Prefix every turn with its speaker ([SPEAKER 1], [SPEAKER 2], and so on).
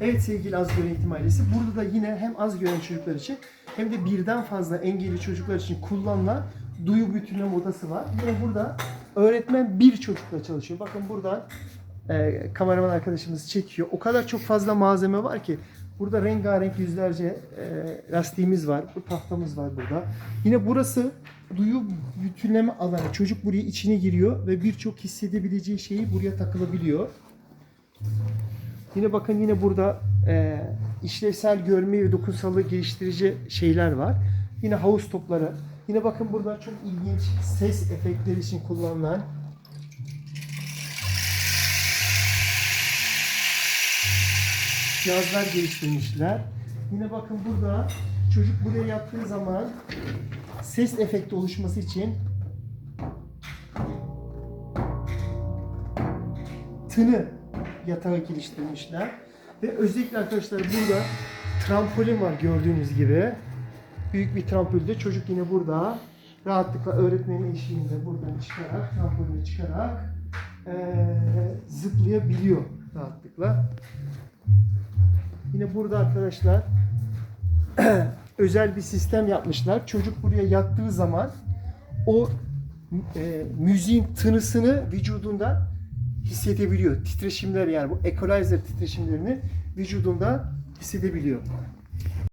[SPEAKER 1] Evet sevgili az gören eğitim ailesi. Burada da yine hem az gören çocuklar için hem de birden fazla engelli çocuklar için kullanılan duyu bütünleme odası var. Yine burada öğretmen bir çocukla çalışıyor. Bakın buradan e, kameraman arkadaşımız çekiyor. O kadar çok fazla malzeme var ki burada rengarenk yüzlerce e, lastiğimiz var. Bu tahtamız var burada. Yine burası duyu bütünleme alanı. Çocuk buraya içine giriyor ve birçok hissedebileceği şeyi buraya takılabiliyor. Yine bakın yine burada e, işlevsel görme ve dokunsallığı geliştirici şeyler var. Yine havuz topları. Yine bakın burada çok ilginç ses efektleri için kullanılan cihazlar geliştirmişler. Yine bakın burada çocuk buraya yattığı zaman ses efekti oluşması için tını yatağı geliştirmişler. Ve özellikle arkadaşlar burada trampolin var gördüğünüz gibi. Büyük bir trampolide çocuk yine burada rahatlıkla öğretmenin eşliğinde buradan çıkarak, trampoline çıkarak eee, zıplayabiliyor rahatlıkla. Yine burada arkadaşlar özel bir sistem yapmışlar. Çocuk buraya yattığı zaman o e, müziğin tınısını vücudunda hissedebiliyor. Titreşimler yani bu equalizer titreşimlerini vücudunda hissedebiliyor.